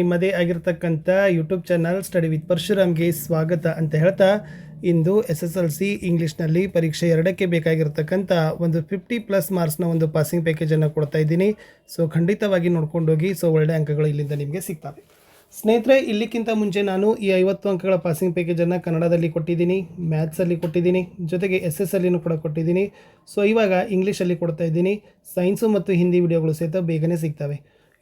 ನಿಮ್ಮದೇ ಆಗಿರತಕ್ಕಂಥ YouTube channel study with ಪರಶುರಾಮ್ಗೆ ಸ್ವಾಗತ ಅಂತ ಹೇಳ್ತಾ, ಇಂದು ಎಸ್ ಎಸ್ ಎಲ್ ಸಿ ಇಂಗ್ಲೀಷ್ನಲ್ಲಿ ಪರೀಕ್ಷೆ ಎರಡಕ್ಕೆ ಬೇಕಾಗಿರ್ತಕ್ಕಂಥ ಒಂದು ಫಿಫ್ಟಿ ಪ್ಲಸ್ ಮಾರ್ಕ್ಸ್ನ ಒಂದು ಪಾಸಿಂಗ್ ಪ್ಯಾಕೇಜನ್ನು ಕೊಡ್ತಾ ಇದ್ದೀನಿ. ಸೊ ಖಂಡಿತವಾಗಿ ನೋಡ್ಕೊಂಡೋಗಿ ಸೊ ಒಳ್ಳೆ ಅಂಕಗಳು ಇಲ್ಲಿಂದ ನಿಮಗೆ ಸಿಗ್ತವೆ. ಸ್ನೇಹಿತರೆ, ಇಲ್ಲಿಕ್ಕಿಂತ ಮುಂಚೆ ನಾನು ಈ ಐವತ್ತು ಅಂಕಗಳ ಪಾಸಿಂಗ್ ಪ್ಯಾಕೇಜನ್ನು ಕನ್ನಡದಲ್ಲಿ ಕೊಟ್ಟಿದ್ದೀನಿ ಮ್ಯಾಥ್ಸಲ್ಲಿ ಕೊಟ್ಟಿದ್ದೀನಿ, ಜೊತೆಗೆ ಎಸ್ ಎಸ್ ಅಲ್ಲಿನೂ ಕೂಡ ಕೊಟ್ಟಿದ್ದೀನಿ. ಸೊ ಇವಾಗ ಇಂಗ್ಲೀಷಲ್ಲಿ ಕೊಡ್ತಾ ಇದ್ದೀನಿ. ಸೈನ್ಸು ಮತ್ತು ಹಿಂದಿ ವಿಡಿಯೋಗಳು ಸಹಿತ ಬೇಗನೆ ಸಿಗ್ತವೆ.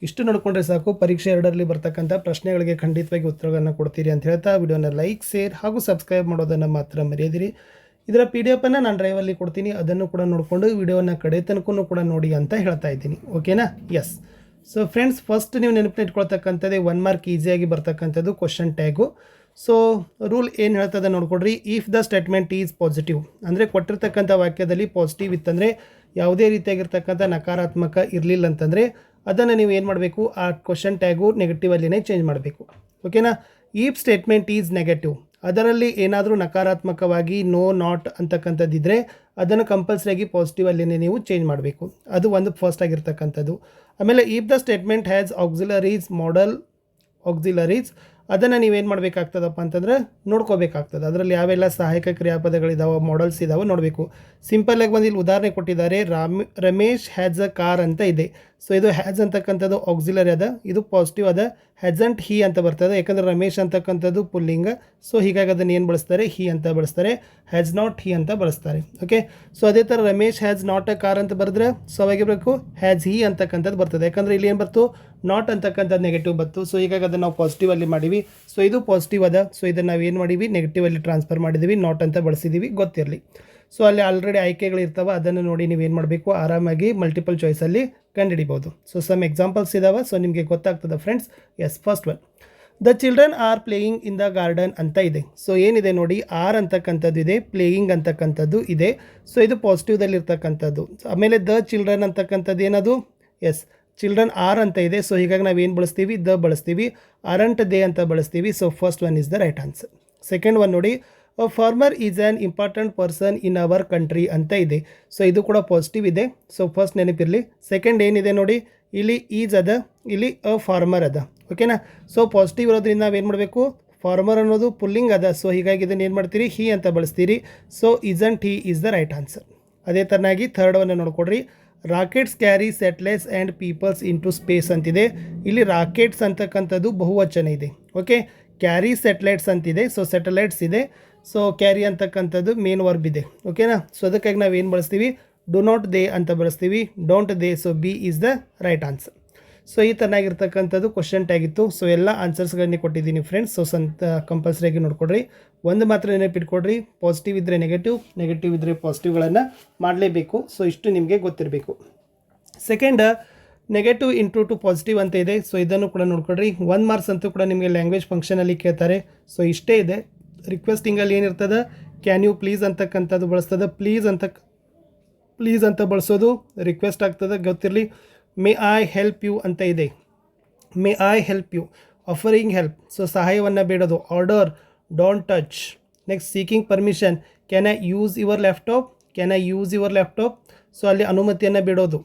ಇಷ್ಟು ನೋಡಿಕೊಂಡ್ರೆ ಸಾಕು. ಪರೀಕ್ಷೆ ಎರಡರಲ್ಲಿ ಬರ್ತಕ್ಕಂಥ ಪ್ರಶ್ನೆಗಳಿಗೆ ಖಂಡಿತವಾಗಿ ಉತ್ತರಗಳನ್ನು ಕೊಡ್ತೀರಿ ಅಂತ ಹೇಳ್ತಾ ವಿಡಿಯೋನ ಲೈಕ್ ಶೇರ್ ಹಾಗೂ ಸಬ್ಸ್ಕ್ರೈಬ್ ಮಾಡೋದನ್ನು ಮಾತ್ರ ಮರೆಯದಿರಿ. ಇದರ ಪಿ ಡಿ ಎಫನ್ನು ನಾನು ಡ್ರೈವಲ್ಲಿ ಕೊಡ್ತೀನಿ. ಅದನ್ನು ಕೂಡ ನೋಡಿಕೊಂಡು ವಿಡಿಯೋನ ಕಡೆ ತನಕನೂ ಕೂಡ ನೋಡಿ ಅಂತ ಹೇಳ್ತಾ ಇದ್ದೀನಿ. ಓಕೆನಾ ಎಸ್ ಸೊ ಫ್ರೆಂಡ್ಸ್ ಫಸ್ಟ್ ನೀವು ನೆನಪಿನ ಇಟ್ಕೊಳ್ತಕ್ಕಂಥದ್ದೇ ಒನ್ ಮಾರ್ಕ್ ಈಸಿಯಾಗಿ ಬರ್ತಕ್ಕಂಥದ್ದು ಕ್ವಶನ್ ಟ್ಯಾಗು ಸೊ ರೂಲ್ ಏನು ಹೇಳ್ತದೆ ನೋಡ್ಕೊಡ್ರಿ. If the statement is positive ಅಂದರೆ ಕೊಟ್ಟಿರ್ತಕ್ಕಂಥ ವಾಕ್ಯದಲ್ಲಿ ಪಾಸಿಟಿವ್ ಇತ್ತಂದರೆ ಯಾವುದೇ ರೀತಿಯಾಗಿರ್ತಕ್ಕಂಥ ನಕಾರಾತ್ಮಕ ಇರಲಿಲ್ಲ ಅಂತಂದರೆ ಅದನ್ನು ನೀವು ಏನು ಮಾಡಬೇಕು? ಆ ಕ್ವಶನ್ ಟ್ಯಾಗು ನೆಗೆಟಿವ್ ಅಲ್ಲಿನೇ ಚೇಂಜ್ ಮಾಡಬೇಕು. ಓಕೆನಾ ಈಫ್ ಸ್ಟೇಟ್ಮೆಂಟ್ ಈಸ್ ನೆಗೆಟಿವ್ ಅದರಲ್ಲಿ ಏನಾದರೂ ನಕಾರಾತ್ಮಕವಾಗಿ ನೋ ನಾಟ್ ಅಂತಕ್ಕಂಥದ್ದಿದ್ದರೆ ಅದನ್ನು ಕಂಪಲ್ಸರಿಯಾಗಿ ಪಾಸಿಟಿವ್ ಅಲ್ಲಿನೇ ನೀವು ಚೇಂಜ್ ಮಾಡಬೇಕು. ಅದು ಒಂದು ಫಸ್ಟ್ ಆಗಿರ್ತಕ್ಕಂಥದ್ದು. ಆಮೇಲೆ if the statement has auxiliaries modal auxiliaries ಅದನ್ನು ನೀವೇನು ಮಾಡಬೇಕಾಗ್ತದಪ್ಪ ಅಂತಂದ್ರೆ ನೋಡ್ಕೋಬೇಕಾಗ್ತದೆ. ಅದರಲ್ಲಿ ಯಾವೆಲ್ಲ ಸಹಾಯಕ ಕ್ರಿಯಾಪದಗಳಿದಾವೆ ಮಾಡಲ್ಸ್ ಇದಾವೆ ನೋಡಬೇಕು. ಸಿಂಪಲ್ಲಾಗಿ ಬಂದು ಇಲ್ಲಿ ಉದಾಹರಣೆ ಕೊಟ್ಟಿದ್ದಾರೆ. Ram, Ramesh has a car ಅಂತ ಇದೆ. ಸೊ ಇದು ಹ್ಯಾಜ್ ಅಂತಕ್ಕಂಥದ್ದು ಆಕ್ಸಿಲರಿ ಅದ. ಇದು ಪಾಸಿಟಿವ್ ಅದ. ಹ್ಯಾಜಂಟ್ ಹಿ ಅಂತ ಬರ್ತದೆ. ಯಾಕಂದರೆ ರಮೇಶ್ ಅಂತಕ್ಕಂಥದ್ದು ಪುಲ್ಲಿಂಗ. ಸೊ ಹೀಗಾಗಿ ಅದನ್ನು ಏನು ಬಳಸ್ತಾರೆ? ಹಿ ಅಂತ ಬಳಸ್ತಾರೆ. ಹ್ಯಾಜ್ ನಾಟ್ ಹಿ ಅಂತ ಬಳಸ್ತಾರೆ. ಓಕೆ ಸೊ ಅದೇ ಥರ Ramesh has not a car ಅಂತ ಬರೆದ್ರೆ ಸೊ ಅವಾಗಿರಬೇಕು ಹ್ಯಾಜ್ ಹಿ ಅಂತಕ್ಕಂಥದ್ದು ಬರ್ತದೆ. ಯಾಕಂದರೆ ಇಲ್ಲಿ ಏನು ಬರ್ತು? ನಾಟ್ ಅಂತಕ್ಕಂಥದ್ದು ನೆಗೆಟಿವ್ ಬಂತು. ಸೊ ಹೀಗಾಗಿ ಅದನ್ನು ನಾವು ಪಾಸಿಟಿವ್ ಅಲ್ಲಿ ಮಾಡೀವಿ. ಸೊ ಇದು ಪಾಸಿಟಿವ್ ಅದ. ಸೊ ಇದನ್ನು ನಾವು ಏನು ಮಾಡೀವಿ? ನೆಗೆಟಿವ್ ಅಲ್ಲಿ ಟ್ರಾನ್ಸ್ಫರ್ ಮಾಡಿದ್ದೀವಿ ನಾಟ್ ಅಂತ ಬಳಸಿದ್ದೀವಿ ಗೊತ್ತಿರಲಿ. ಸೊ ಅಲ್ಲಿ ಆಲ್ರೆಡಿ ಆಯ್ಕೆಗಳು ಇರ್ತಾವೆ. ಅದನ್ನು ನೋಡಿ ನೀವು ಏನು ಮಾಡಬೇಕು? ಆರಾಮಾಗಿ ಮಲ್ಟಿಪಲ್ ಚಾಯ್ಸಲ್ಲಿ ಕಂಡುಹಿಡಿಬೋದು. ಸೊ ಸಮ್ ಎಕ್ಸಾಂಪಲ್ಸ್ ಇದಾವೆ. ಸೊ ನಿಮಗೆ ಗೊತ್ತಾಗ್ತದೆ friends yes first one the children are playing in the garden ಅಂತ ಇದೆ. ಸೊ ಏನಿದೆ ನೋಡಿ? ಆರ್ ಅಂತಕ್ಕಂಥದ್ದು ಇದೆ. ಪ್ಲೇಯಿಂಗ್ ಅಂತಕ್ಕಂಥದ್ದು ಇದೆ. ಸೊ ಇದು ಪಾಸಿಟಿವ್ದಲ್ಲಿ ಇರ್ತಕ್ಕಂಥದ್ದು ಆಮೇಲೆ ದ ಚಿಲ್ಡ್ರನ್ ಅಂತಕ್ಕಂಥದ್ದು ಏನದು? ಎಸ್ ಚಿಲ್ಡ್ರನ್ ಆರ್ ಅಂತ ಇದೆ. ಸೊ ಹೀಗಾಗಿ ನಾವು ಏನು ಬಳಸ್ತೀವಿ? ದ ಬಳಸ್ತೀವಿ. ಅರಂಟ್ ದೇ ಅಂತ ಬಳಸ್ತೀವಿ. So first one is the right answer second one ನೋಡಿ a farmer is an important person in our country ಅಂತ ಇದೆ. ಸೊ ಇದು ಕೂಡ ಪಾಸಿಟಿವ್ ಇದೆ. ಸೊ ಫಸ್ಟ್ ನೆನಪಿರಲಿ. ಸೆಕೆಂಡ್ ಏನಿದೆ ನೋಡಿ? ಇಲ್ಲಿ ಈಸ್ ಅದ, ಇಲ್ಲಿ ಅ ಫಾರ್ಮರ್ ಅದ. ಓಕೆನಾ ಸೊ ಪಾಸಿಟಿವ್ ಇರೋದ್ರಿಂದ ನಾವೇನು ಮಾಡಬೇಕು? ಫಾರ್ಮರ್ ಅನ್ನೋದು ಪುಲ್ಲಿಂಗ್ ಅದ. ಸೊ ಹೀಗಾಗಿ ಇದನ್ನು ಏನು ಮಾಡ್ತೀರಿ? ಹಿ ಅಂತ ಬಳಸ್ತೀರಿ. So isn't he is the right answer ಅದೇ ಥರನಾಗಿ ಥರ್ಡ್ ಒನ್ನ ನೋಡ್ಕೊಡ್ರಿ. Rockets carry satellites and peoples into space ಅಂತಿದೆ. ಇಲ್ಲಿ ರಾಕೆಟ್ಸ್ ಅಂತಕ್ಕಂಥದ್ದು ಬಹುವಚನ ಇದೆ. ಓಕೆ? ಕ್ಯಾರಿ ಸೆಟ್ಲೈಟ್ಸ್ ಅಂತಿದೆ. ಸೊ, ಸೆಟಲೈಟ್ಸ್ ಇದೆ. ಸೊ, ಕ್ಯಾರಿ ಅಂತಕ್ಕಂಥದ್ದು ಮೇನ್ ವರ್ಬ್ ಇದೆ. ಓಕೆನಾ? ಸೊ, ಅದಕ್ಕಾಗಿ ನಾವು ಏನು ಬಳಸ್ತೀವಿ? ಡು ನಾಟ್ ದೇ ಅಂತ ಬಳಸ್ತೀವಿ. Don't they, so, B is the right answer. So ಈ ಥರನಾಗಿರ್ತಕ್ಕಂಥದ್ದು ಕ್ವಶನ್ ಟ್ಯಾಗ್ ಇತ್ತು. ಸೊ ಎಲ್ಲ ಆನ್ಸರ್ಸ್ಗಳನ್ನೇ ಕೊಟ್ಟಿದ್ದೀನಿ ಫ್ರೆಂಡ್ಸ್ ಸೊ ಸಂತ ಕಂಪಲ್ಸರಿಯಾಗಿ ನೋಡ್ಕೊಡ್ರಿ. ಒಂದು ಮಾತ್ರ ನೆನಪಿಟ್ಕೊಡ್ರಿ ಪಾಸಿಟಿವ್ ಇದ್ದರೆ ನೆಗೆಟಿವ್ ನೆಗೆಟಿವ್ ಇದ್ದರೆ ಪಾಸಿಟಿವ್ಗಳನ್ನು ಮಾಡಲೇಬೇಕು. ಸೊ ಇಷ್ಟು ನಿಮಗೆ ಗೊತ್ತಿರಬೇಕು. Second negative into two positive ಅಂತ ಇದೆ. ಸೊ ಇದನ್ನು ಕೂಡ ನೋಡ್ಕೊಡ್ರಿ. ಒನ್ ಮಾರ್ಕ್ಸ್ ಅಂತೂ ಕೂಡ ನಿಮಗೆ ಲ್ಯಾಂಗ್ವೇಜ್ ಫಂಕ್ಷನಲ್ಲಿ ಕೇಳ್ತಾರೆ. ಸೊ ಇಷ್ಟೇ ಇದೆ. ರಿಕ್ವೆಸ್ಟಿಂಗಲ್ಲಿ ಏನಿರ್ತದೆ? ಕ್ಯಾನ್ ಯು ಪ್ಲೀಸ್ ಅಂತಕ್ಕಂಥದ್ದು ಬಳಸ್ತದೆ. ಪ್ಲೀಸ್ ಅಂತ ಪ್ಲೀಸ್ ಅಂತ ಬಳಸೋದು. ರಿಕ್ವೆಸ್ಟ್ ಆಗ್ತದೆ. ಗೊತ್ತಿರಲಿ. ಮೇ ಐ ಹೆಲ್ಪ್ ಯು ಅಂತ ಇದೆ. May I help you offering help so ಸಹಾಯವನ್ನು ಬೇಡೋದು. Order don't touch next seeking permission can I use your laptop can I use your laptop so ಅಲ್ಲಿ ಅನುಮತಿಯನ್ನು ಬಿಡೋದು.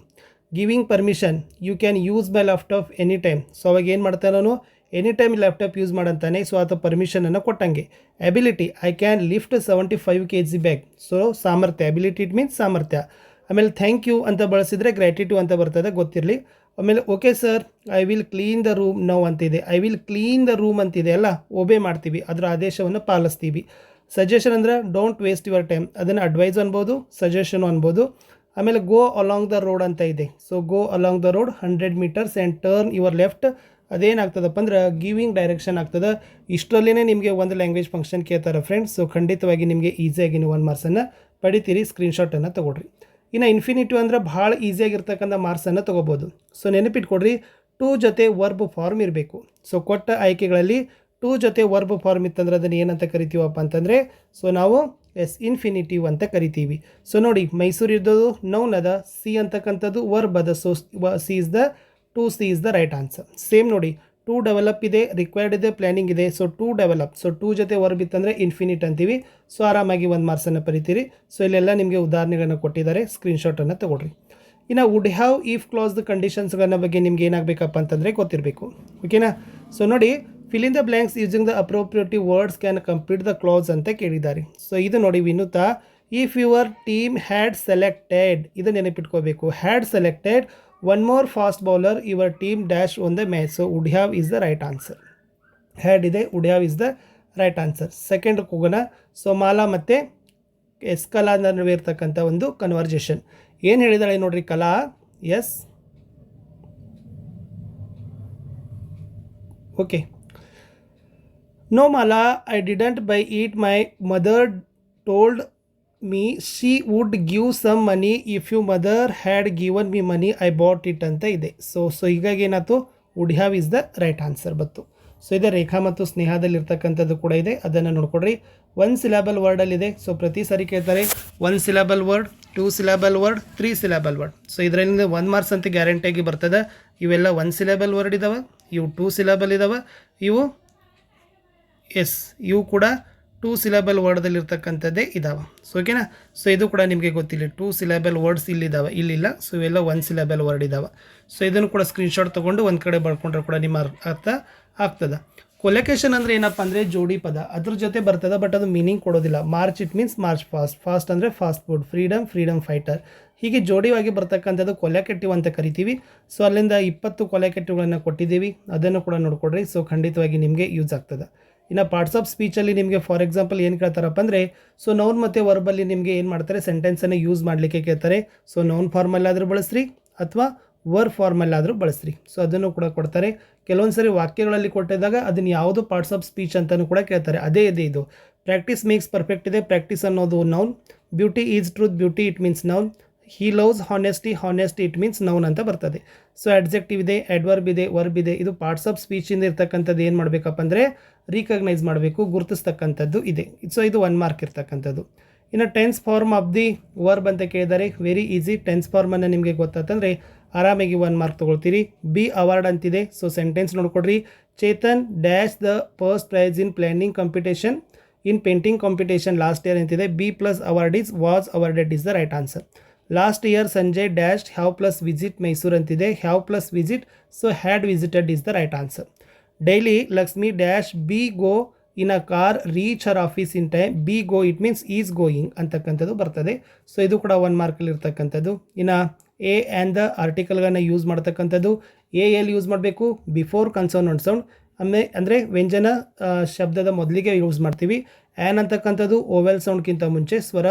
Giving permission you can use my laptop any time so ಅವಾಗ ಏನು ಮಾಡ್ತಾನೆ ನಾನು? Any time laptop use ಮಾಡಂತಾನೆ. So ಆತ ಪರ್ಮಿಷನನ್ನು ಕೊಟ್ಟಂಗೆ. Ability I can lift seventy five K G bag so ಸಾಮರ್ಥ್ಯ. ಅಬಿಲಿಟಿ ಇಟ್ ಮೀನ್ಸ್ ಸಾಮರ್ಥ್ಯ. ಆಮೇಲೆ ಥ್ಯಾಂಕ್ ಯು ಅಂತ ಬಳಸಿದರೆ ಗ್ರ್ಯಾಟಿಟ್ಯೂ ಅಂತ ಬರ್ತದೆ, ಗೊತ್ತಿರಲಿ. ಆಮೇಲೆ okay sir I will clean the room now ಅಂತಿದೆ. I will clean the room ಅಂತಿದೆ ಅಲ್ಲ? ಒಬೆ ಮಾಡ್ತೀವಿ. ಅದರ ಆದೇಶವನ್ನು ಪಾಲಿಸ್ತೀವಿ. ಸಜೆಷನ್ ಅಂದರೆ ಡೋಂಟ್ ವೇಸ್ಟ್ ಯುವರ್ ಟೈಮ್ ಅದನ್ನು ಅಡ್ವೈಸ್ ಅನ್ಬೋದು ಸಜೆಷನ್ ಅನ್ಬೋದು. ಆಮೇಲೆ ಗೋ ಅಲಾಂಗ್ ದ ರೋಡ್ ಅಂತ ಇದೆ. So go along the road hundred metres and turn your left ಅದೇನಾಗ್ತದಪ್ಪ ಅಂದ್ರೆ ಗಿವಿಂಗ್ ಡೈರೆಕ್ಷನ್ ಆಗ್ತದೆ. ಇಷ್ಟರಲ್ಲೇ ನಿಮಗೆ ಒಂದು ಲ್ಯಾಂಗ್ವೇಜ್ ಫಂಕ್ಷನ್ ಕೇಳ್ತಾರೆ ಫ್ರೆಂಡ್ಸ್ ಸೊ ಖಂಡಿತವಾಗಿ ನಿಮಗೆ ಈಸಿಯಾಗಿ ನೀವು ಒಂದು ಮಾರ್ಕ್ಸನ್ನು ಪಡಿತೀರಿ ಸ್ಕ್ರೀನ್ಶಾಟನ್ನು ತೊಗೊಳ್ರಿ. ಇನ್ನು ಇನ್ಫಿನಿಟಿವ್ ಅಂದರೆ ಭಾಳ ಈಸಿಯಾಗಿರ್ತಕ್ಕಂಥ ಮಾರ್ಕ್ಸನ್ನು ತೊಗೋಬೋದು. ಸೊ ನೆನಪಿಟ್ಕೊಡ್ರಿ ಟೂ ಜೊತೆ ವರ್ಬ್ ಫಾರ್ಮ್ ಇರಬೇಕು. ಸೊ ಕೊಟ್ಟ ಆಯ್ಕೆಗಳಲ್ಲಿ ಟೂ ಜೊತೆ ವರ್ಬ್ ಫಾರ್ಮ್ ಇತ್ತಂದ್ರೆ ಅದನ್ನು ಏನಂತ ಕರಿತೀವಪ್ಪ ಅಂತಂದರೆ ಸೊ ನಾವು ಎಸ್ ಇನ್ಫಿನಿಟಿವ್ ಅಂತ ಕರಿತೀವಿ. ಸೊ ನೋಡಿ, ಮೈಸೂರು ಇದ್ದದು ನೌನ್ ಅದ ಸಿ ಅಂತಕ್ಕಂಥದ್ದು ವರ್ಬ್ ಅದ so C is the to C is the right answer same ನೋಡಿ ಟು ಡೆವಲಪ್ ಇದೆ ರಿಕ್ವೈರ್ಡ್ ಇದೆ ಪ್ಲ್ಯಾನಿಂಗ್ ಇದೆ. So to develop. So to ಜೊತೆ ವರ್ಬ್ ಇತ್ತಂದರೆ ಇನ್ಫಿನಿಟ್ ಅಂತೀವಿ. ಸೊ ಆರಾಮಾಗಿ ಒಂದು ಮಾರ್ಕ್ಸನ್ನು ಬರಿತೀರಿ. ಸೊ ಇಲ್ಲೆಲ್ಲ ನಿಮಗೆ ಉದಾಹರಣೆಗಳನ್ನು ಕೊಟ್ಟಿದ್ದಾರೆ. ಸ್ಕ್ರೀನ್ಶಾಟನ್ನು ತೊಗೊಳ್ರಿ. ಇನ್ನು ವುಡ್ ಹ್ಯಾವ್ ಈಫ್ ದ ಕಂಡೀಷನ್ಸ್ಗಳನ್ನ ಬಗ್ಗೆ ನಿಮ್ಗೆ ಏನಾಗಬೇಕಪ್ಪ ಅಂತಂದರೆ ಗೊತ್ತಿರಬೇಕು. ಓಕೆನಾ ಸೊ ನೋಡಿ fill in the blanks using the appropriative words can complete the cloze ಅಂತ ಕೇಳಿದ್ದಾರೆ. ಸೊ ಇದು ನೋಡಿ Vinuta. If your team had selected ಇದು ನೆನಪಿಟ್ಕೋಬೇಕು. Had selected one more fast bowler your team dash won the match so would have is the right answer had ಇದೆ would have is the right answer second ಹೋಗೋಣ so Mala ಮತ್ತು S ಕಲಾ ನಡುವೆ ಇರ್ತಕ್ಕಂಥ ಒಂದು conversation ಏನು ಹೇಳಿದಾಳೆ ನೋಡ್ರಿ, Kala? Yes okay no Mala I didn't buy it my mother told me she would give some money if you mother had given me money I bought it ಅಂತ ಇದೆ. ಸೊ ಸೊ ಹೀಗಾಗಿ ಏನಾಯ್ತು? Would have is the right answer ಬತ್ತು so ಇದೆ ರೇಖಾ ಮತ್ತು ಸ್ನೇಹದಲ್ಲಿ ಇರ್ತಕ್ಕಂಥದ್ದು ಕೂಡ ಇದೆ. ಅದನ್ನು ನೋಡ್ಕೊಡ್ರಿ ಒನ್ ಸಿಲಾಬಲ್ ವರ್ಡಲ್ಲಿದೆ ಸೊ ಪ್ರತಿ ಸಾರಿ ಕೇಳ್ತಾರೆ. One syllable word two syllable word three syllable word so ಇದರಿಂದ ಒನ್ ಮಾರ್ಕ್ಸ್ ಅಂತ ಗ್ಯಾರಂಟಿಯಾಗಿ ಬರ್ತದೆ. ಇವೆಲ್ಲ ಒನ್ ಸಿಲಾಬಲ್ ವರ್ಡ್ ಇದಾವೆ. ಇವು ಟೂ ಸಿಲಾಬಲ್ ಇದಾವೆ. ಇವು ಎಸ್ ಇವು ಕೂಡ ಟೂ ಸಿಲೆಬಲ್ ವರ್ಡ್ದಲ್ಲಿರ್ತಕ್ಕಂಥದ್ದೇ ಇದಾವೆ. ಸೊ ಓಕೆನಾ ಸೊ ಇದು ಕೂಡ ನಿಮಗೆ ಗೊತ್ತಿಲ್ಲ. ಟೂ ಸಿಲೆಬಲ್ ವರ್ಡ್ಸ್ ಇಲ್ಲಿದ್ದಾವೆ ಇಲ್ಲಿಲ್ಲ. ಸೊ ಇವೆಲ್ಲ ಒನ್ ಸಿಲೆಬಲ್ ವರ್ಡ್ ಇದ್ದಾವೆ ಸೊ ಇದನ್ನು ಕೂಡ ಸ್ಕ್ರೀನ್ಶಾಟ್ ತೊಗೊಂಡು ಒಂದು ಕಡೆ ಬರ್ಕೊಂಡ್ರೆ ಕೂಡ ನಿಮ್ಮ ಅರ್- ಅರ್ಥ ಆಗ್ತದೆ. ಕೊಲೆಕೇಶನ್ ಅಂದರೆ ಏನಪ್ಪ ಅಂದರೆ ಜೋಡಿ ಪದ. ಅದ್ರ ಜೊತೆ ಬರ್ತದೆ ಬಟ್ ಅದು ಮೀನಿಂಗ್ ಕೊಡೋದಿಲ್ಲ. March it means march fast fast ಅಂದರೆ fast food freedom freedom fighter ಹೀಗೆ ಜೋಡಿಯಾಗಿ ಬರ್ತಕ್ಕಂಥದ್ದು ಕೊಲೆಕೆಟಿವ್ ಅಂತ ಕರಿತೀವಿ. ಸೊ ಅಲ್ಲಿಂದ ಇಪ್ಪತ್ತು ಕೊಲೆಕೆಟಿವ್ಗಳನ್ನು ಕೊಟ್ಟಿದ್ದೀವಿ. ಅದನ್ನು ಕೂಡ ನೋಡ್ಕೊಡ್ರಿ. ಸೊ ಖಂಡಿತವಾಗಿ ನಿಮಗೆ ಯೂಸ್ ಆಗ್ತದೆ. ಇನ್ನು ಪಾರ್ಟ್ಸ್ ಆಫ್ ಸ್ಪೀಚಲ್ಲಿ ನಿಮಗೆ ಫಾರ್ ಎಕ್ಸಾಂಪಲ್ ಏನು ಕೇಳ್ತಾರಪ್ಪ ಅಂದರೆ ಸೊ ನೌನ್ ಮತ್ತು ವರ್ಬಲ್ಲಿ ನಿಮಗೆ ಏನು ಮಾಡ್ತಾರೆ? ಸೆಂಟೆನ್ಸನ್ನು ಯೂಸ್ ಮಾಡಲಿಕ್ಕೆ ಕೇಳ್ತಾರೆ. ಸೊ ನೌನ್ ಫಾರ್ಮಲ್ಲಾದರೂ ಬಳಸ್ರಿ, ಅಥವಾ ವರ್ ಫಾರ್ಮಲ್ಲಾದರೂ ಬಳಸ್ರಿ. ಸೊ ಅದನ್ನು ಕೂಡ ಕೊಡ್ತಾರೆ. ಕೆಲವೊಂದು ಸರಿ ವಾಕ್ಯಗಳಲ್ಲಿ ಕೊಟ್ಟಿದ್ದಾಗ ಅದನ್ನು ಯಾವುದು ಪಾರ್ಟ್ಸ್ ಆಫ್ ಸ್ಪೀಚ್ ಅಂತಲೂ ಕೂಡ ಕೇಳ್ತಾರೆ. ಅದೇ ಇದೆ ಇದು. ಪ್ರಾಕ್ಟೀಸ್ ಮೇಕ್ಸ್ ಪರ್ಫೆಕ್ಟ್ ಇದೆ. ಪ್ರಾಕ್ಟೀಸ್ ಅನ್ನೋದು noun beauty is truth beauty it means noun he loves honesty honesty it means noun ಅಂತ ಬರ್ತದೆ. ಸೊ ಅಡ್ಜೆಕ್ಟಿವ್ ಇದೆ ಎಡ್ವರ್ಬ್ ಇದೆ ವರ್ಬ್ ಇದೆ, ಇದು ಪಾರ್ಟ್ಸ್ ಆಫ್ ಸ್ಪೀಚಿಂದ ಇರ್ತಕ್ಕಂಥದ್ದು ಏನು ಮಾಡಬೇಕಪ್ಪ ಅಂದರೆ ರೀಕಗ್ನೈಸ್ ಮಾಡಬೇಕು, ಗುರುತಿಸ್ತಕ್ಕಂಥದ್ದು ಇದೆ. ಸೊ ಇದು ಒನ್ ಮಾರ್ಕ್ ಇರ್ತಕ್ಕಂಥದ್ದು. ಇನ್ನು tense form of the verb ಅಂತ ಕೇಳಿದರೆ ವೆರಿ ಈಸಿ ಟೆನ್ಸ್ ಫಾರ್ಮನ್ನು ನಿಮಗೆ ಗೊತ್ತಾತಂದರೆ ಆರಾಮಾಗಿ ಒನ್ ಮಾರ್ಕ್ ತೊಗೊಳ್ತೀರಿ. ಬಿ ಅವಾರ್ಡ್ ಅಂತಿದೆ ಸೊ ಸೆಂಟೆನ್ಸ್ ನೋಡ್ಕೊಡ್ರಿ. Chetan dash the first prize in planning competition in painting competition last year ಅಂತಿದೆ. B plus award is was awarded is the right answer last year Sanjay dash have plus visit Mysuru ಅಂತಿದೆ. Have plus visit so had visited is the right answer daily Lakshmi dash B go in a car reach our office in time B go it means is going ಅಂತಕ್ಕಂಥದ್ದು ಬರ್ತದೆ. So ಇದು ಕೂಡ one ಮಾರ್ಕಲ್ಲಿ ಇರ್ತಕ್ಕಂಥದ್ದು. ಇನ್ನು A and the ಆರ್ಟಿಕಲ್ಗಳನ್ನ use ಮಾಡ್ತಕ್ಕಂಥದ್ದು. A ಎಲ್ಲಿ ಯೂಸ್ ಮಾಡಬೇಕು? ಬಿಫೋರ್ ಕನ್ಸೋನೆಂಟ್ ಸೌಂಡ್ ಆಮೇಲೆ ಅಂದರೆ ವ್ಯಂಜನ ಶಬ್ದದ ಮೊದಲಿಗೆ ಯೂಸ್ ಮಾಡ್ತೀವಿ. ಆ್ಯನ್ ಅಂತಕ್ಕಂಥದ್ದು ಓವೆಲ್ ಸೌಂಡ್ಗಿಂತ ಮುಂಚೆ, ಸ್ವರ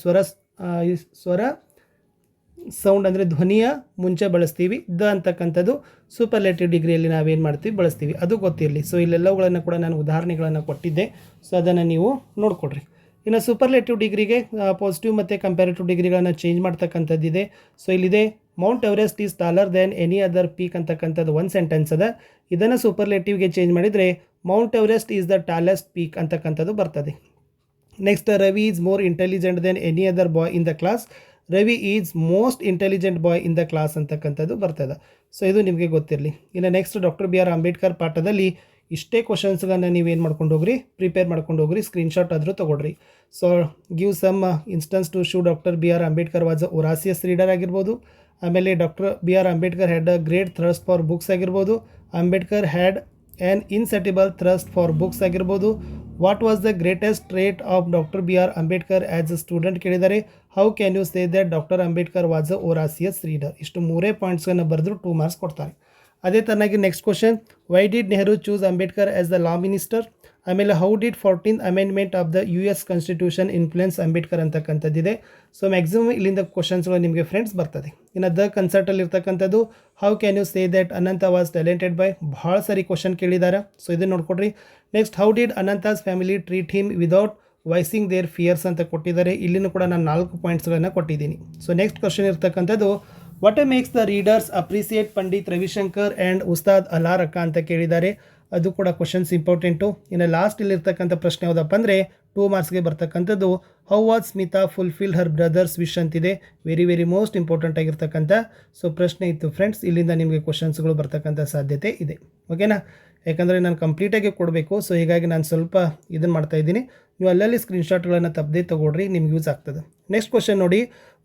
ಸ್ವರ ಸ್ವರ ಸೌಂಡ್ ಅಂದರೆ ಧ್ವನಿಯ ಮುಂಚೆ ಬಳಸ್ತೀವಿ. ದ ಅಂತಕ್ಕಂಥದ್ದು ಸೂಪರ್ಲೇಟಿವ್ ಡಿಗ್ರಿಯಲ್ಲಿ ನಾವೇನು ಮಾಡ್ತೀವಿ, ಬಳಸ್ತೀವಿ. ಅದು ಗೊತ್ತಿರಲಿ. ಸೊ ಇಲ್ಲೆಲ್ಲವುಗಳನ್ನು ಕೂಡ ನಾನು ಉದಾಹರಣೆಗಳನ್ನು ಕೊಟ್ಟಿದ್ದೆ. ಸೊ ಅದನ್ನು ನೀವು ನೋಡಿಕೊಡ್ರಿ. ಇನ್ನು ಸೂಪರ್ಲೇಟಿವ್ ಡಿಗ್ರಿಗೆ ಪಾಸಿಟಿವ್ ಮತ್ತು ಕಂಪ್ಯಾರಿಟಿವ್ ಡಿಗ್ರಿಗಳನ್ನು ಚೇಂಜ್ ಮಾಡ್ತಕ್ಕಂಥದ್ದಿದೆ. ಸೊ ಇಲ್ಲಿದೆ Mount Everest is taller then any other peak ಅಂತಕ್ಕಂಥದ್ದು ಒಂದು ಸೆಂಟೆನ್ಸ್ ಅದ. ಇದನ್ನು ಸೂಪರ್ಲೇಟಿವ್ಗೆ ಚೇಂಜ್ ಮಾಡಿದರೆ Mount Everest is the tallest peak ಅಂತಕ್ಕಂಥದ್ದು ಬರ್ತದೆ. Next Ravi is more intelligent then any other boy in the class Ravi is most intelligent boy in the class ಅಂತಕ್ಕಂಥದ್ದು ಬರ್ತದೆ. ಸೊ ಇದು ನಿಮಗೆ ಗೊತ್ತಿರಲಿ. ಇನ್ನು next doctor B R Ambedkar ಪಾಠದಲ್ಲಿ ಇಷ್ಟೇ ಕ್ವಶನ್ಸ್ಗಳನ್ನ ನೀವೇನು ಮಾಡ್ಕೊಂಡು ಹೋಗ್ರಿ ಪ್ರಿಪೇರ್ ಮಾಡ್ಕೊಂಡು ಹೋಗ್ರಿ ಸ್ಕ್ರೀನ್ಶಾಟ್ ಆದರೂ ತೊಗೊಳ್ರಿ. So give some instances to show doctor B R Ambedkar was voracious reader ಆಗಿರ್ಬೋದು. ಆಮೇಲೆ doctor B R Ambedkar had a great thirst for books ಆಗಿರ್ಬೋದು. Ambedkar had an insatiable thirst for books ಆಗಿರ್ಬೋದು. What was the greatest trait of doctor B R Ambedkar as a student ಕೇಳಿದ್ದಾರೆ how can you say that doctor Ambedkar was a voracious reader ಇಷ್ಟು ಮೂರೇ ಪಾಯಿಂಟ್ಸ್ಗಳನ್ನು ಬರೆದ್ರು two marks ಕೊಡ್ತಾರೆ. ಅದೇ ತರನಾಗಿ next question why did Nehru choose Ambedkar as the law minister ಆಮೇಲೆ how did fourteen amendment of the U S constitution influence Ambedkar ಅಂತಕ್ಕಂಥದ್ದಿದೆ. So maximum ಇಲ್ಲಿಂದ ಕ್ವಶನ್ಸ್ಗಳು ನಿಮಗೆ ಫ್ರೆಂಡ್ಸ್ ಬರ್ತದೆ. ಇನ್ನು ದ ಕನ್ಸರ್ಟಲ್ಲಿ ಇರ್ತಕ್ಕಂಥದ್ದು how can you say that Anantha was talented by ಭಾಳ ಸರಿ ಕ್ವಶನ್ ಕೇಳಿದ್ದಾರೆ ಸೊ ಇದನ್ನು ನೋಡ್ಕೊಡ್ರಿ. Next how did Anantha's family treat him without voicing their fears ಅಂತ ಕೊಟ್ಟಿದ್ದಾರೆ. ಇಲ್ಲಿನೂ ಕೂಡ ನಾನು ನಾಲ್ಕು ಪಾಯಿಂಟ್ಸ್ಗಳನ್ನು ಕೊಟ್ಟಿದ್ದೀನಿ. ಸೊ ನೆಕ್ಸ್ಟ್ ಕ್ವಶನ್ ಇರ್ತಕ್ಕಂಥದ್ದು what makes the readers appreciate Pandit Ravishankar and Ustad Allarakha ಅಂತ ಕೇಳಿದ್ದಾರೆ. ಅದು ಕೂಡ ಕ್ವಶನ್ಸ್ ಇಂಪಾರ್ಟೆಂಟು ಇನ್ನು ಲಾಸ್ಟ್ ಇಲ್ಲಿರ್ತಕ್ಕಂಥ ಪ್ರಶ್ನೆ ಯಾವುದಪ್ಪ ಅಂದರೆ ಟೂ ಮಾರ್ಕ್ಸ್ಗೆ ಬರ್ತಕ್ಕಂಥದ್ದು how was Smita fulfil her brother's wish ಅಂತಿದೆ. ವೆರಿ ವೆರಿ ಮೋಸ್ಟ್ ಇಂಪಾರ್ಟೆಂಟ್ ಆಗಿರ್ತಕ್ಕಂಥ. ಸೊ ಪ್ರಶ್ನೆ ಇತ್ತು ಫ್ರೆಂಡ್ಸ್ ಇಲ್ಲಿಂದ ನಿಮಗೆ ಕ್ವಶನ್ಸ್ಗಳು ಬರ್ತಕ್ಕಂಥ ಸಾಧ್ಯತೆ ಇದೆ. ಓಕೆನಾ ಯಾಕಂದರೆ ನಾನು ಕಂಪ್ಲೀಟಾಗಿ ಕೊಡಬೇಕು ಸೊ ಹೀಗಾಗಿ ನಾನು ಸ್ವಲ್ಪ ಇದನ್ನು ಮಾಡ್ತಾ ಇದ್ದೀನಿ. ನೀವು ಅಲ್ಲಲ್ಲಿ ಸ್ಕ್ರೀನ್ಶಾಟ್ಗಳನ್ನು ತಪ್ಪದೇ ತೊಗೊಳ್ರಿ, ನಿಮ್ಗೆ ಯೂಸ್ ಆಗ್ತದೆ. ನೆಕ್ಸ್ಟ್ ಕ್ವಶನ್ ನೋಡಿ.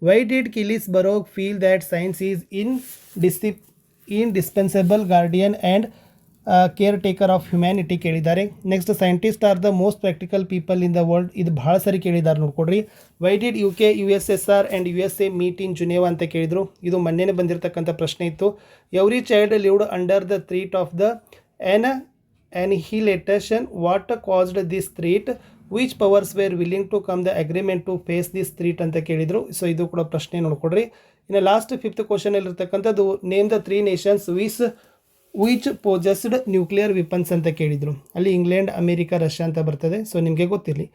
Why did Kilis Barog feel that science is indispensable indispensable guardian and caretaker of humanity ಕೇಳಿದ್ದಾರೆ. Next scientist are the most practical people in the world ಇದು ಭಾಳ ಸರಿ ಕೇಳಿದ್ದಾರೆ ನೋಡ್ಕೊಡ್ರಿ. Why did U K U S S R and U S A meet in Geneva ಅಂತ ಕೇಳಿದರು? ಇದು ಮೊನ್ನೆನೇ ಬಂದಿರತಕ್ಕಂಥ ಪ್ರಶ್ನೆ ಇತ್ತು. Every child lived under the threat of the an annihilation. What caused this threat? Which powers were willing to come the agreement to face this threat ಅಂತ ಕೇಳಿದರು. So ಇದು ಕೂಡ ಪ್ರಶ್ನೆ ನೋಡ್ಕೊಡ್ರಿ. ಇನ್ನು last fifth ಕ್ವಶನಲ್ಲಿರ್ತಕ್ಕಂಥದ್ದು name the three nations with which possessed nuclear weapons ಅಂತ ಕೇಳಿದರು. ಅಲ್ಲಿ ಇಂಗ್ಲೆಂಡ್ ಅಮೇರಿಕಾ ರಷ್ಯಾ ಅಂತ ಬರ್ತದೆ. ಸೊ ನಿಮಗೆ ಗೊತ್ತಿರಲಿ.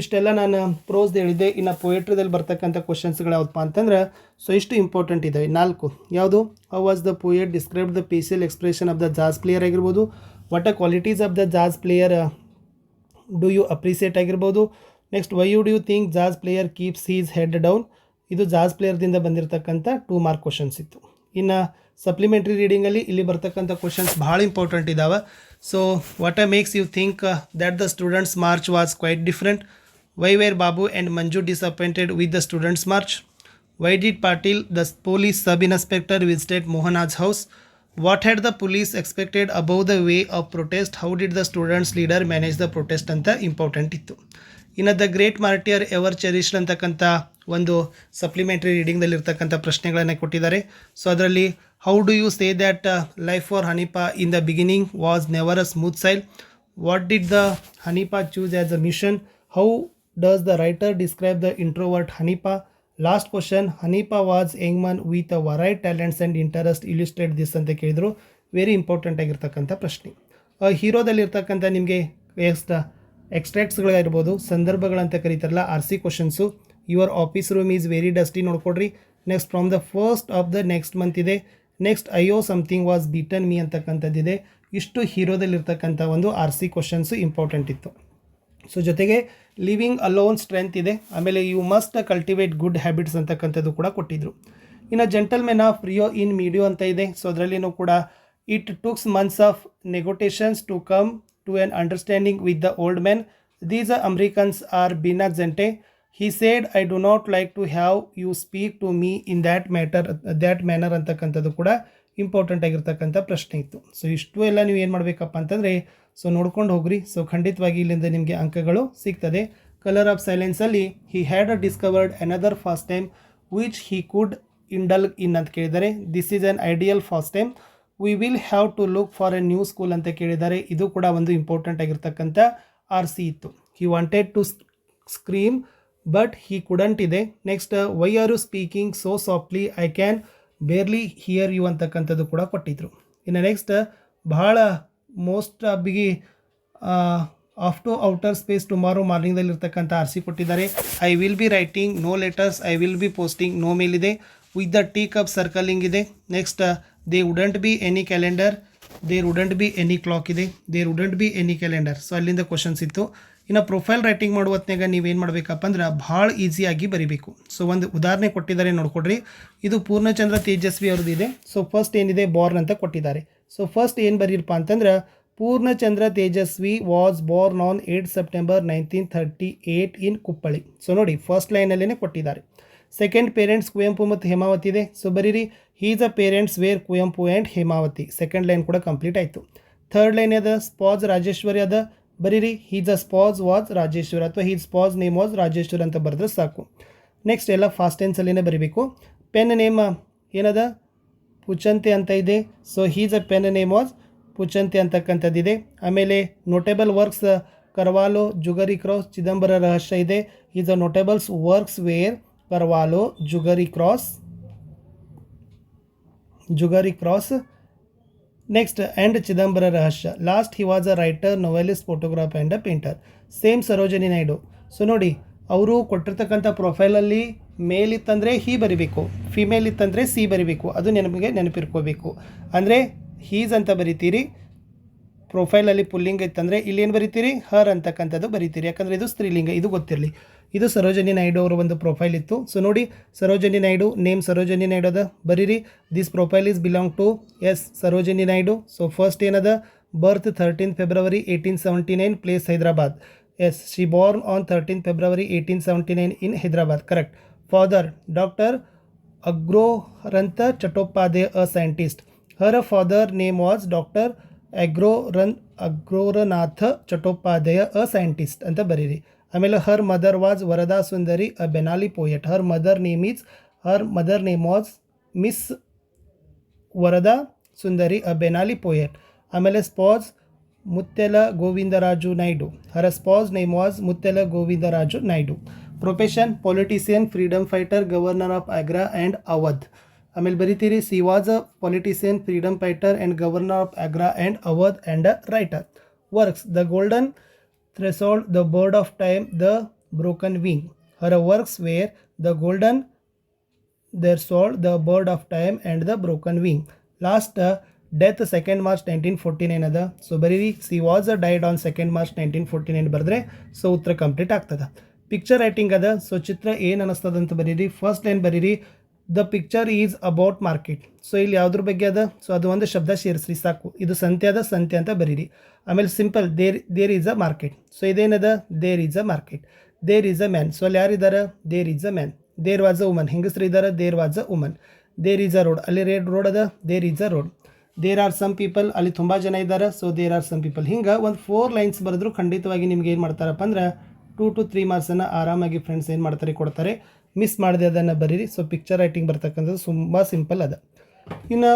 ಇಷ್ಟೆಲ್ಲ ನಾನು ಪ್ರೋಸ್ ಹೇಳಿದ್ದೆ. ಇನ್ನು ಪೊಯೆಟ್ರಿದಲ್ಲಿ ಬರ್ತಕ್ಕಂಥ ಕ್ವಶನ್ಸ್ಗಳು ಯಾವುದಪ್ಪ ಅಂತಂದ್ರೆ ಸೊ ಇಷ್ಟು ಇಂಪಾರ್ಟೆಂಟ್ ಇದ್ದಾವೆ ನಾಲ್ಕು. ಯಾವುದು? How was the poet describe the facial expression of the jazz player ಆಗಿರ್ಬೋದು. What are qualities of the jazz player do you appreciate ಆಗಿರ್ಬೋದು. Next why you do you think jazz player keeps his head down ಇದು jazz ಪ್ಲೇಯರ್ದಿಂದ ಬಂದಿರತಕ್ಕಂಥ two mark questions ಇತ್ತು. ಇನ್ನು supplementary ರೀಡಿಂಗಲ್ಲಿ ಇಲ್ಲಿ ಬರ್ತಕ್ಕಂಥ questions ಭಾಳ ಇಂಪಾರ್ಟೆಂಟ್ ಇದ್ದಾವೆ so what I makes you think that the students march was quite different why were Babu and Manju disappointed with the students march why did Patil the police sub inspector visited Mohana's house what had the police expected about the way of protest how did the students leader manage the protest ಅಂತ important ಇತ್ತು. ಇನ್ನು the great martyr ever cherished ಅಂತಕ್ಕಂಥ ಒಂದು supplementary ರೀಡಿಂಗ್ದಲ್ಲಿರ್ತಕ್ಕಂಥ ಪ್ರಶ್ನೆಗಳನ್ನು ಕೊಟ್ಟಿದ್ದಾರೆ. So ಅದರಲ್ಲಿ how do you say that life for Hanifa in the beginning was never a smooth sail what did the Hanifa choose as a mission how does the writer describe the introvert Hanifa last question Hanifa was young man with a variety talents and interest illustrate this ಅಂತ ಕೇಳಿದ್ರು. Very important ಆಗಿರ್ತಕ್ಕಂಥ ಪ್ರಶ್ನೆ. ಹೀರೋದಲ್ಲಿರ್ತಕ್ಕಂಥ ನಿಮಗೆ ಎಕ್ಸ್ಟ್ ಎಕ್ಸ್ಟ್ರಾಕ್ಟ್ಸ್ಗಳಾಗಿರ್ಬೋದು ಸಂದರ್ಭಗಳಂತ ಕರೀತಾರಲ್ಲ R C questions your office room is very dusty ನೋಡ್ಕೊಡ್ರಿ. Next from the first of the next month ಇದೆ. ನೆಕ್ಸ್ಟ್ ಐಯೋ ಸಮಥಿಂಗ್ ವಾಸ್ ಬಿಟನ್ ಮೀ ಅಂತಕ್ಕಂಥದ್ದಿದೆ. ಇಷ್ಟು ಹೀರೋದಲ್ಲಿರ್ತಕ್ಕಂಥ ಒಂದು ಆರ್ ಸಿ ಕ್ವಶನ್ಸು ಇಂಪಾರ್ಟೆಂಟ್ ಇತ್ತು. ಸೊ ಜೊತೆಗೆ ಲಿವಿಂಗ್ ಅಲೋನ್ ಸ್ಟ್ರೆಂತ್ ಇದೆ. ಆಮೇಲೆ you must cultivate good habits ಅಂತಕ್ಕಂಥದ್ದು ಕೂಡ ಕೊಟ್ಟಿದ್ದರು ಇನ್ನು gentlemen of Rio en Medio ಅಂತ ಇದೆ. ಸೊ ಅದರಲ್ಲಿನೂ ಕೂಡ it tooks months of negotiations to come to an understanding with the old men these Americans are buena gente he said I do not like to have you speak to me in that matter that manner ಅಂತಕ್ಕಂಥದ್ದು ಕೂಡ important ಆಗಿರ್ತಕ್ಕಂಥ ಪ್ರಶ್ನೆ ಇತ್ತು. So ಇಷ್ಟು ಎಲ್ಲ ನೀವು ಏನು ಮಾಡಬೇಕಪ್ಪ ಅಂತಂದರೆ ಸೊ ನೋಡ್ಕೊಂಡು ಹೋಗ್ರಿ. ಸೊ ಖಂಡಿತವಾಗಿ ಇಲ್ಲಿಂದ ನಿಮಗೆ ಅಂಕಗಳು ಸಿಗ್ತದೆ. Colour of ಸೈಲೆನ್ಸಲ್ಲಿ he had a discovered another pastime which he could indulge in ಅಂತ ಕೇಳಿದ್ದಾರೆ. This is an ideal pastime we will have to look for a new school ಅಂತ ಕೇಳಿದ್ದಾರೆ. ಇದು ಕೂಡ ಒಂದು ಇಂಪಾರ್ಟೆಂಟ್ ಆಗಿರ್ತಕ್ಕಂಥ ಆರ್ ಸಿ ಇತ್ತು. He wanted to scream but he couldn't ಇದೆ. Next why are you speaking so softly I can barely hear you ಅಂತಕ್ಕಂಥದ್ದು ಕೂಡ ಕೊಟ್ಟಿದ್ರು. ಇನ್ನು ನೆಕ್ಸ್ಟ್ ಬಹಳ ಮೋಸ್ಟ್ ಬಿಗಿ off to outer space tomorrow ಮಾರ್ನಿಂಗ್ದಲ್ಲಿರ್ತಕ್ಕಂಥ R C ಕೊಟ್ಟಿದ್ದಾರೆ. I will be writing no letters I will be posting no mail ಇದೆ. With the tea cup circling ಇದೆ next they wouldn't be any calendar there wouldn't be any clock ಇದೆ. There wouldn't be any calendar so ಅಲ್ಲಿಂದ questions ಇತ್ತು. ಇನ್ನು profile writing ಮಾಡುವ ಹೊತ್ನಾಗ ನೀವೇನು ಮಾಡಬೇಕಪ್ಪ ಅಂದ್ರೆ ಭಾಳ ಈಸಿಯಾಗಿ ಬರಿಬೇಕು. ಸೊ ಒಂದು ಉದಾಹರಣೆ ಕೊಟ್ಟಿದ್ದಾರೆ ನೋಡ್ಕೊಡ್ರಿ. ಇದು ಪೂರ್ಣಚಂದ್ರ ತೇಜಸ್ವಿ ಅವ್ರದ್ದು ಇದೆ ಸೊ ಫಸ್ಟ್ ಏನಿದೆ? ಬಾರ್ನ್ ಅಂತ ಕೊಟ್ಟಿದ್ದಾರೆ. ಸೊ ಫಸ್ಟ್ ಏನು ಬರೀರಪ್ಪ ಅಂತಂದ್ರೆ, Poornachandra Tejaswi was born on eight September nineteen thirty eight in Kuppali so ನೋಡಿ ಫಸ್ಟ್ ಲೈನಲ್ಲೇ ಕೊಟ್ಟಿದ್ದಾರೆ. ಸೆಕೆಂಡ್ ಪೇರೆಂಟ್ಸ್ ಕುವೆಂಪು ಮತ್ತು ಹೇಮಾವತಿ ಇದೆ. ಸೊ ಬರೀರಿ his a parents were Kuvempu and Hemavathi. Second line ಕೂಡ ಕಂಪ್ಲೀಟ್ ಆಯಿತು. ಥರ್ಡ್ ಲೈನ್ ಅದ ಸ್ಪಾಸ್ ರಾಜೇಶ್ವರಿ ಅದ. ಬರೀರಿ his a spouse was Rajeshwara ಅಥವಾ his spouse name was Rajeshwara ಅಂತ ಬರೆದ್ರೆ ಸಾಕು. ನೆಕ್ಸ್ಟ್ ಎಲ್ಲ ಫಾಸ್ಟ್ ಟೆನ್ಸಲ್ಲಿನೇ ಬರೀಬೇಕು. ಪೆನ್ ನೇಮ್ ಏನದ? ಪುಚಂತೆ ಅಂತ ಇದೆ. So his a pen name was Puchante ಅಂತಕ್ಕಂಥದ್ದಿದೆ. ಆಮೇಲೆ notable works Karvalo Jugari Cross Chidambara Rahasya ಇದೆ. Is a notables works were Karvalo Jugari Cross Jugari Cross next and Chidambara Rahasya last he was a writer novelist photograph and a painter same Sarojini Naidu so ನೋಡಿ, ಅವರು ಕೊಟ್ಟಿರ್ತಕ್ಕಂಥ ಪ್ರೊಫೈಲಲ್ಲಿ ಮೇಲ್ ಇತ್ತಂದರೆ ಹಿ ಬರಿಬೇಕು female ಇತ್ತಂದರೆ C ಬರಿಬೇಕು, ಅದು ನಿಮಗೆ ನೆನಪಿರ್ಕೋಬೇಕು ಅಂದರೆ ಹೀಸ್ ಅಂತ ಬರಿತೀರಿ ಪ್ರೊಫೈಲಲ್ಲಿ ಪುಲ್ಲಿಂಗ್ ಇತ್ತಂದರೆ ಇಲ್ಲೇನು ಬರಿತೀರಿ? ಹರ್ ಅಂತಕ್ಕಂಥದ್ದು ಬರಿತೀರಿ. ಯಾಕಂದರೆ ಇದು ಸ್ತ್ರೀಲಿಂಗ, ಇದು ಗೊತ್ತಿರಲಿ. ಇದು ಸರೋಜನಿ ನಾಯ್ಡು ಅವರ ಒಂದು ಪ್ರೊಫೈಲ್ ಇತ್ತು. ಸೊ ನೋಡಿ, ಸರೋಜನಿ ನಾಯ್ಡು ನೇಮ್ ಸರೋಜನಿ ನಾಯ್ಡು ಅದ. ಬರೀರಿ this profile is belong to as Sarojini Naidu. So first ಏನದ? Birth thirteen February eighteen seventy nine place Hyderabad as she born on thirteen February eighteen seventy nine in Hyderabad correct doctor ಅಗ್ರೋರಂತ Chattopadhyay a scientist her father name was doctor Aghoran Aghoranath Chattopadhyay a scientist ಅಂತ ಬರೀರಿ. ಆಮೇಲೆ her mother was Varada Sundari a Bengali poet her mother name is her mother name was miss Varada Sundari a Bengali poet ಆಮೇಲೆ spouse Muthyala Govindaraju Naidu her spouse name was Muthyala Govindaraju Naidu profession politician freedom fighter governor of Agra and Awadh ಆಮೇಲೆ ಬರಿತೀರಿ she was a politician freedom fighter and governor of Agra and Awadh and a writer works the golden threshold the bird of time the broken wing her works were the golden their soul, the bird of time, and the broken wing. Last uh, death 2nd March 1949 ಅದ so ಬರೀರಿ she was a died on second March nineteen forty nine ಬರೆದ್ರೆ so ಉತ್ತರ complete ಆಗ್ತದೆ. Picture writing ಅದ. So ಚಿತ್ರ ಏನು ಅನ್ನಿಸ್ತದ ಅಂತ ಬರೀರಿ. ಫಸ್ಟ್ ಲೈನ್ ಬರೀರಿ. The picture is about market so ಇಲ್ಲಿ ಯಾವುದ್ರ ಬಗ್ಗೆ ಅದ? ಸೊ ಅದು ಒಂದು ಶಬ್ದ ಸೇರಿಸ್ರಿ, ಸಾಕು. ಇದು ಸಂತೆ ಅದ, ಸಂತೆ ಅಂತ ಬರೀರಿ. ಆಮೇಲೆ simple there there is a market so ಇದೇನದ? There is a market there is a man so ಅಲ್ಲಿ ಯಾರಿದ್ದಾರೆ there is a man there was a woman ಹೆಂಗಸ್ರು ಇದ್ದಾರೆ there was a woman there is a road ಅಲ್ಲಿ raid road ಅದ? There is a road there are some people ಅಲ್ಲಿ ತುಂಬ ಜನ ಇದ್ದಾರೆ so there are some people ಹಿಂಗೆ ಒಂದು ಫೋರ್ ಲೈನ್ಸ್ ಬರೆದ್ರು ಖಂಡಿತವಾಗಿ ನಿಮ್ಗೆ ಏನು ಮಾಡ್ತಾರಪ್ಪ ಅಂದ್ರೆ ಟೂ ಟು ತ್ರೀ ಮಾರ್ಕ್ಸನ್ನು ಆರಾಮಾಗಿ ಫ್ರೆಂಡ್ಸ್ ಏನು ಮಾಡ್ತಾರೆ ಕೊಡ್ತಾರೆ. ಮಿಸ್ ಮಾಡದೆ ಅದನ್ನು ಬರೀರಿ. ಸೊ ಪಿಕ್ಚರ್ ರೈಟಿಂಗ್ ಬರ್ತಕ್ಕಂಥದ್ದು ತುಂಬ ಸಿಂಪಲ್ ಅದ. ಇನ್ನು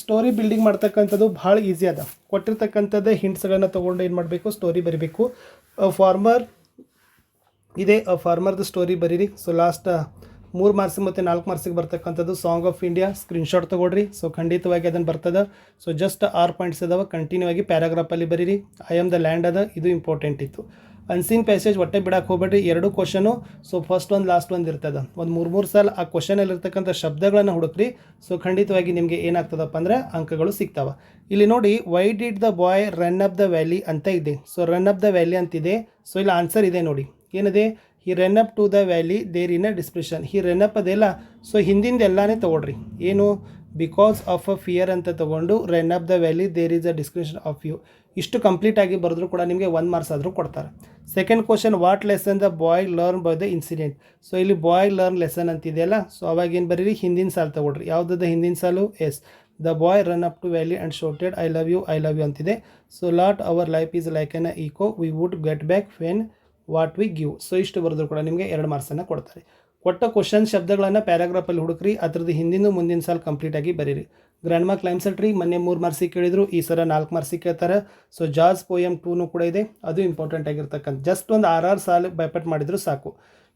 ಸ್ಟೋರಿ ಬಿಲ್ಡಿಂಗ್ ಮಾಡ್ತಕ್ಕಂಥದ್ದು ಭಾಳ ಈಸಿ ಅದ. ಕೊಟ್ಟಿರ್ತಕ್ಕಂಥದ್ದೇ ಹಿಂಟ್ಸ್ಗಳನ್ನು ತೊಗೊಂಡು ಏನು ಮಾಡಬೇಕು? ಸ್ಟೋರಿ ಬರಿಬೇಕು. ಫಾರ್ಮರ್ ಇದೇ ಫಾರ್ಮರ್ದು ಸ್ಟೋರಿ ಬರೀರಿ. ಸೊ ಲಾಸ್ಟ್ ಮೂರು ಮಾರ್ಕ್ಸ್ ಮತ್ತು ನಾಲ್ಕು ಮಾರ್ಕ್ಸಿಗೆ ಬರ್ತಕ್ಕಂಥದ್ದು ಸಾಂಗ್ ಆಫ್ ಇಂಡಿಯಾ ಸ್ಕ್ರೀನ್ಶಾಟ್ ತೊಗೊಳ್ರಿ. ಸೊ ಖಂಡಿತವಾಗಿ ಅದನ್ನು ಬರ್ತದೆ. ಸೊ ಜಸ್ಟ್ ಆರು ಪಾಯಿಂಟ್ಸ್ ಅದಾವೆ. ಕಂಟಿನ್ಯೂ ಆಗಿ ಪ್ಯಾರಾಗ್ರಾಫಲ್ಲಿ ಬರೀರಿ. ಐ ಆಮ್ ದ ಲ್ಯಾಂಡ್ ಅದ. ಇದು ಇಂಪಾರ್ಟೆಂಟ್ ಇತ್ತು. ಅನ್ಸೀನ್ ಪ್ಯಾಸೇಜ್ ಹೊಟ್ಟೆ ಬಿಡಕ್ಕೆ ಹೋಗ್ಬೇಡ್ರಿ. ಎರಡು ಕ್ವಶನು ಸೊ ಫಸ್ಟ್ ಒಂದು ಲಾಸ್ಟ್ ಒಂದು ಇರ್ತದೆ. ಒಂದು ಮೂರು ಮೂರು ಸಲ ಆ ಕ್ವಶನಲ್ಲಿ ಇರ್ತಕ್ಕಂಥ ಶಬ್ದಗಳನ್ನು ಹುಡುಕ್ರಿ. ಸೊ ಖಂಡಿತವಾಗಿ ನಿಮಗೆ ಏನಾಗ್ತದಪ್ಪ ಅಂದರೆ ಅಂಕಗಳು ಸಿಗ್ತಾವೆ. ಇಲ್ಲಿ ನೋಡಿ why did the boy run up the valley ಅಂತ ಇದೆ. So run up the valley ಅಂತಿದೆ. ಸೊ ಇಲ್ಲಿ ಆನ್ಸರ್ ಇದೆ ನೋಡಿ. ಏನಿದೆ? ಈ run up to the valley there in a description ಈ ರನ್ ಅಪ್ ಅದೆಲ್ಲ ಸೊ ಹಿಂದಿಂದ ಎಲ್ಲಾನೇ ತೊಗೊಳ್ರಿ. ಏನು? ಬಿಕಾಸ್ ಆಫ್ ಅ ಫಿಯರ್ ಅಂತ ತೊಗೊಂಡು run up the valley there is a description of you ಇಷ್ಟು ಕಂಪ್ಲೀಟ್ ಆಗಿ ಬರೆದ್ರು ಕೂಡ ನಿಮಗೆ ಒನ್ ಮಾರ್ಕ್ಸ್ ಆದರೂ ಕೊಡ್ತಾರೆ. Second question what lesson the boy learn by the incident so ಇಲ್ಲಿ ಬಾಯ್ ಲರ್ನ್ ಲೆಸನ್ ಅಂತಿದೆಯಲ್ಲ ಸೊ ಅವಾಗ ಏನು ಬರೀರಿ? ಹಿಂದಿನ ಸಾಲು ತೊಗೊಳ್ರಿ. ಯಾವುದದ ಹಿಂದಿನ ಸಾಲು? As the boy run up to valley and shouted I love you I love you ಅಂತಿದೆ. So lot our life is like an echo we would get back when what we give so ಇಷ್ಟು ಬರೆದ್ರು ಕೂಡ ನಿಮಗೆ ಎರಡು ಮಾರ್ಕ್ಸನ್ನು ಕೊಡ್ತಾರೆ. ಕೊಟ್ಟ question ಶಬ್ದಗಳನ್ನು ಪ್ಯಾರಾಗ್ರಾಫಲ್ಲಿ ಹುಡುಕ್ರಿ. ಅದ್ರದ್ದು ಹಿಂದಿನ ಮುಂದಿನ ಸಾಲ ಕಂಪ್ಲೀಟಾಗಿ ಬರೀರಿ. ಗ್ರ್ಯಾಂಡ್ ಮಾರ್ಕ್ ಕ್ಲೈಮ್ಸಲ್ ಟ್ರೀ ಮೊನ್ನೆ ಮೂರು ಮಾರ್ಸಿ ಕೇಳಿದ್ರು, ಈ ಸಲ ನಾಲ್ಕು ಮಾರ್ಸಿ ಕೇಳ್ತಾರೆ. ಸೊ ಜಾಸ್ ಪೋಯಮ್ ಟೂನು ಕೂಡ ಇದೆ. ಅದು ಇಂಪಾರ್ಟೆಂಟ್ ಆಗಿರ್ತಕ್ಕಂಥ ಜಸ್ಟ್ ಒಂದು ಆರು ಆರು ಸಾಲು ಬೈಪಟ್ ಮಾಡಿದ್ರು ಸಾಕು.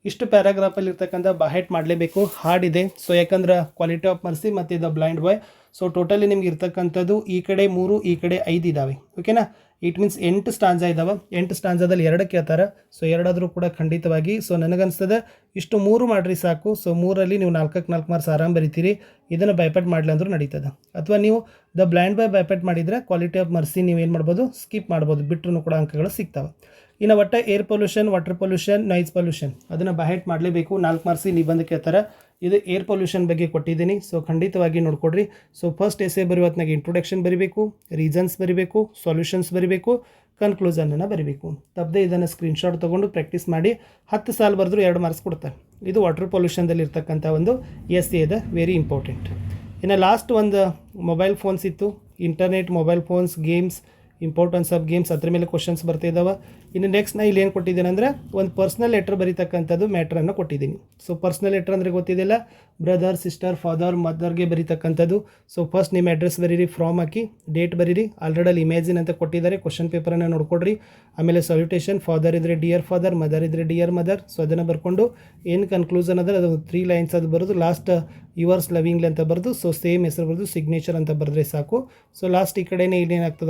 ಇಷ್ಟು ಪ್ಯಾರಾಗ್ರಾಫಲ್ಲಿ ಇರ್ತಕ್ಕಂಥ ಬಹೆಟ್ ಮಾಡಲೇಬೇಕು ಹಾಡಿದೆ ಸೊ ಯಾಕಂದ್ರೆ ಕ್ವಾಲಿಟಿ ಆಫ್ ಮರ್ಸಿ ಮತ್ತು the blind boy so totally ನಿಮ್ಗೆ ಇರ್ತಕ್ಕಂಥದ್ದು ಈ ಕಡೆ ಮೂರು, ಈ ಕಡೆ ಐದು ಇದ್ದಾವೆ ಓಕೆನಾ ಇಟ್ ಮೀನ್ಸ್ ಎಂಟು ಸ್ಟಾಂಜ ಇದ್ದಾವೆ ಎಂಟು ಸ್ಟಾಂಜದಲ್ಲಿ ಎರಡು ಕೇಳ್ತಾರೆ. ಸೊ ಎರಡಾದರೂ ಕೂಡ ಖಂಡಿತವಾಗಿ. ಸೊ ನನಗನ್ಸ್ತದೆ, ಇಷ್ಟು ಮೂರು ಮಾಡಿರಿ ಸಾಕು. ಸೊ ಮೂರಲ್ಲಿ ನೀವು ನಾಲ್ಕಕ್ಕೆ ನಾಲ್ಕು ಮಾರ್ಕ್ಸ್ ಆರಾಮ್ ಬರಿತೀರಿ. ಇದನ್ನು ಬೈಪೆಟ್ ಮಾಡಲಿ ಅಂದರೂ ನಡೀತದೆ. ಅಥವಾ ನೀವು ದ ಬ್ಲೈಂಡ್ ಬೈ ಬೈಪೆಟ್ ಮಾಡಿದರೆ ಕ್ವಾಲಿಟಿ ಆಫ್ ಮರ್ಸಿ ನೀವು ಏನು ಮಾಡ್ಬೋದು? ಸ್ಕಿಪ್ ಮಾಡ್ಬೋದು. ಬಿಟ್ಟರು ಕೂಡ ಅಂಕಗಳು ಸಿಗ್ತಾವೆ. ಇನ್ನು ಒಟ್ಟು air pollution water pollution noise pollution ಅದನ್ನು ಬೈಹೆಟ್ ಮಾಡಲೇಬೇಕು. ನಾಲ್ಕು ಮಾರ್ಕ್ಸಿ ನಿಬಂಧ ಕೇಳ್ತಾರೆ. ಇದು ಏರ್ ಪೊಲ್ಯೂಷನ್ ಬಗ್ಗೆ ಕೊಟ್ಟಿದ್ದೀನಿ. ಸೊ ಖಂಡಿತವಾಗಿ ನೋಡ್ಕೊಡ್ರಿ. ಸೊ ಫಸ್ಟ್ ಎಸೆ ಹೊತ್ನಾಗ ಇಂಟ್ರೊಡಕ್ಷನ್ ಬರಿಬೇಕು ರೀಸನ್ಸ್ ಬರಿಬೇಕು ಸೊಲ್ಯೂಷನ್ಸ್ ಬರಿಬೇಕು ಕನ್ಕ್ಲೂಸನನ್ನು ಬರಿಬೇಕು. ತಪ್ಪದೆ ಇದನ್ನು ಸ್ಕ್ರೀನ್ಶಾಟ್ ತೊಗೊಂಡು ಪ್ರಾಕ್ಟೀಸ್ ಮಾಡಿ ಹತ್ತು ಸಾಲ ಬರೆದ್ರು ಎರಡು ಮಾರ್ಕ್ಸ್ ಕೊಡ್ತಾರೆ. ಇದು ವಾಟರ್ ಪೊಲ್ಯೂಷನ್ದಲ್ಲಿ ಇರ್ತಕ್ಕಂಥ ಒಂದು ಎಸ್ ಎದ ವೆರಿ ಇಂಪಾರ್ಟೆಂಟ್ ಇನ್ನು ಲಾಸ್ಟ್ ಒಂದು ಮೊಬೈಲ್ ಫೋನ್ಸ್ ಇತ್ತು. Internet mobile phones games importance of games ಅದ್ರ ಮೇಲೆ ಕ್ವಶನ್ಸ್ ಬರ್ತಿದ್ದಾವೆ ಇನ್ನು ನೆಕ್ಸ್ಟ್ ನಾ ಇಲ್ಲಿ ಏನು ಕೊಟ್ಟಿದ್ದೀನಿ ಅಂದರೆ ಒಂದು ಪರ್ಸ್ನಲ್ ಲೆಟ್ರ್ ಬರೀತಕ್ಕಂಥದ್ದು ಮ್ಯಾಟ್ರನ್ನು ಕೊಟ್ಟಿದ್ದೀನಿ. ಸೊ ಪರ್ಸ್ನಲ್ ಲೆಟ್ರ್ ಅಂದರೆ ಗೊತ್ತಿದೆಯಲ್ಲ? ಬ್ರದರ್ ಸಿಸ್ಟರ್ ಫಾದರ್ ಮದರ್ಗೆ ಬರೀತಕ್ಕಂಥದ್ದು. ಸೊ ಫಸ್ಟ್ ನಿಮ್ಮ ಅಡ್ರೆಸ್ ಬರೀರಿ ಫ್ರಾಮ್ ಹಾಕಿ ಡೇಟ್ ಬರೀರಿ ಆಲ್ರೆಡಿ ಅಲ್ಲಿ ಇಮೇಜಿನ್ ಅಂತ ಕೊಟ್ಟಿದ್ದಾರೆ ಕ್ವಶನ್ ಪೇಪರನ್ನು ನೋಡ್ಕೊಡ್ರಿ. ಆಮೇಲೆ ಸಲ್ಯೂಟೇಷನ್ ಫಾದರ್ ಇದ್ದರೆ ಡಿಯರ್ ಫಾದರ್ ಮದರ್ ಇದ್ದರೆ ಡಿಯರ್ ಮದರ್ ಸೊ ಅದನ್ನು ಬರ್ಕೊಂಡು ಏನು ಕನ್ಕ್ಲೂಸನ್ ಅಂದರೆ ಅದು ತ್ರೀ ಲೈನ್ಸ್ ಅದು ಬರೋದು ಲಾಸ್ಟ್ ಯುವರ್ಸ್ ಲವಿಂಗ್ಲಿ ಅಂತ ಬರೆದು ಸೊ ಸೇಮ್ ಹೆಸರು ಬರೆದು ಸಿಗ್ನೇಚರ್ ಅಂತ ಬರೆದ್ರೆ ಸಾಕು. ಸೊ ಲಾಸ್ಟ್ ಈ ಕಡೆನೇ ಇಲ್ಲೇನಾಗ್ತದೆ